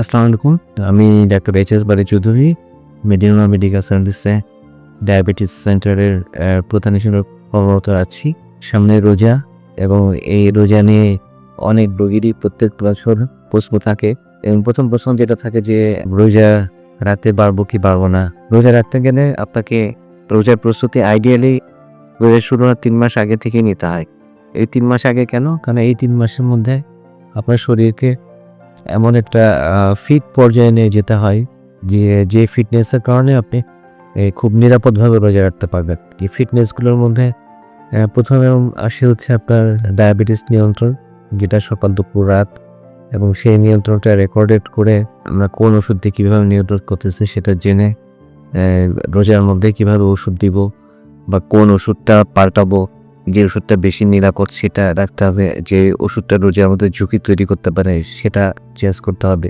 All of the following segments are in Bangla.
আসসালামু আলাইকুম। আমি doctor H S Bari Chowdhury, মেডিনোনা medical সার্ভিসে ডায়াবেটিস সেন্টারের প্রধান হিসেবে কর্মরত আছি। সামনে রোজা এবং এই রোজা নিয়ে অনেক রোগীরই প্রত্যেক বছর প্রশ্ন থাকে। এবং প্রথম প্রশ্ন যেটা থাকে যে, রোজা রাতে বাড়বো কি বাড়বো না? রোজা রাখতে গেলে আপনাকে রোজার প্রস্তুতি আইডিয়ালি রোজা শুরু তিন মাস আগে থেকে নিতে হয়। এই তিন মাস আগে কেন? কারণ এই তিন মাসের মধ্যে আপনার শরীরকে এমন একটা ফিট পর্যায়ে নিয়ে যেতে হয় যে যে ফিটনেসের কারণে আপনি খুব নিরাপদভাবে বজায় রাখতে পারবেন। এই ফিটনেসগুলোর মধ্যে প্রথমে আসে হচ্ছে আপনার ডায়াবেটিস নিয়ন্ত্রণ, যেটা সকাল দুপুর রাত, এবং সেই নিয়ন্ত্রণটা রেকর্ডেড করে আমরা কোন ওষুধ দিয়ে কীভাবে নিয়ন্ত্রণ করতেছি সেটা জেনে রোজার মধ্যে কীভাবে ওষুধ দিব বা কোন ওষুধটা পাল্টাবো যে ওষুধটা বেশি নিরাপদ সেটা রাখতে হবে, যে ওষুধটা রোজার মধ্যে ঝুঁকি তৈরি করতে পারে সেটা চেঞ্জ করতে হবে।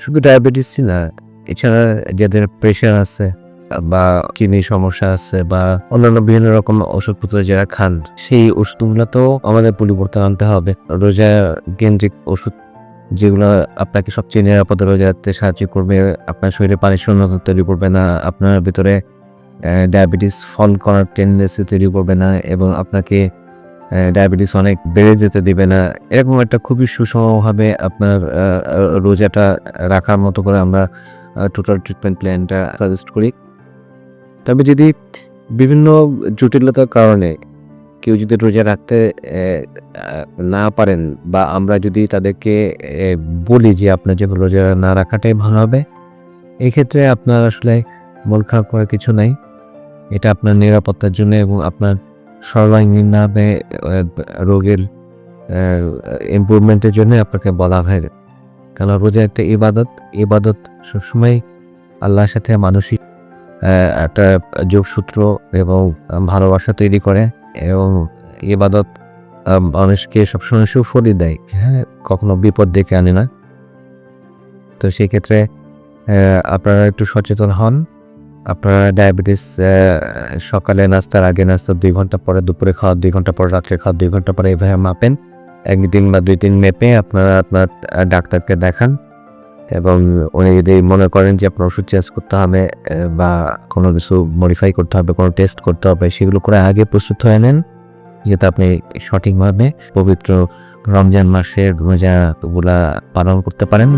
শুধু ডায়াবেটিস না, এছাড়া যাদের প্রেশার আছে বা কিডনির সমস্যা আছে বা অন্যান্য বিভিন্ন রকম ওষুধপত্র যারা খান, সেই ওষুধগুলোতেও আমাদের পরিবর্তন আনতে হবে। রোজা কেন্দ্রিক ওষুধ যেগুলো আপনাকে সবচেয়ে নিরাপদে রোজা রাখতে সাহায্য করবে, আপনার শরীরে পানির শূন্যতা তৈরি করবে না, আপনার ভিতরে ডায়াবেটিস ফল করার টেন্ডেন্সি তৈরি করবে না এবং আপনাকে ডায়াবেটিস অনেক বেড়ে যেতে দেবে না। এরকম একটা খুবই সুষমভাবে আপনার রোজাটা রাখার মতো করে আমরা টোটাল ট্রিটমেন্ট প্ল্যানটা সাজেস্ট করি। তবে যদি বিভিন্ন জটিলতার কারণে কেউ যদি রোজা রাখতে না পারেন বা আমরা যদি তাদেরকে বলি যে আপনার যে রোজা না রাখাটাই ভালো হবে, এক্ষেত্রে আপনার আসলে মন খারাপ করার কিছু নাই। এটা আপনার নিরাপত্তার জন্য এবং আপনার সর্বাঙ্গীনভাবে রোগের ইম্প্রুভমেন্টের জন্য আপনাকে বলা হয়। কারণ রোজা একটা ইবাদত। ইবাদত সবসময় আল্লাহর সাথে মানসিক একটা যোগসূত্র এবং ভালোবাসা তৈরি করে এবং ইবাদত মানুষকে সবসময় সুফলই দেয়। হ্যাঁ কখনো বিপদ ডেকে আনে না। তো সেক্ষেত্রে আপনারা একটু সচেতন হন। আপনারা ডায়াবেটিস সকালে নাস্তার আগে নাস্তা দুই ঘণ্টা পরে দুপুরে খাওয়া দুই ঘণ্টা পরে রাত্রে খাওয়া দুই ঘণ্টা পরে এভাবে মাপেন। একদিন বা দুই দিন মেপে আপনারা আপনার ডাক্তারকে দেখান এবং উনি যদি মনে করেন যে আপনার ওষুধ চেঞ্জ করতে হবে বা কোনো কিছু মডিফাই করতে হবে, কোনো টেস্ট করতে হবে, সেগুলো করে আগে প্রস্তুত হয়ে নেন যাতে আপনি সঠিকভাবে পবিত্র রমজান মাসের রোজাগুলা পালন করতে পারেন।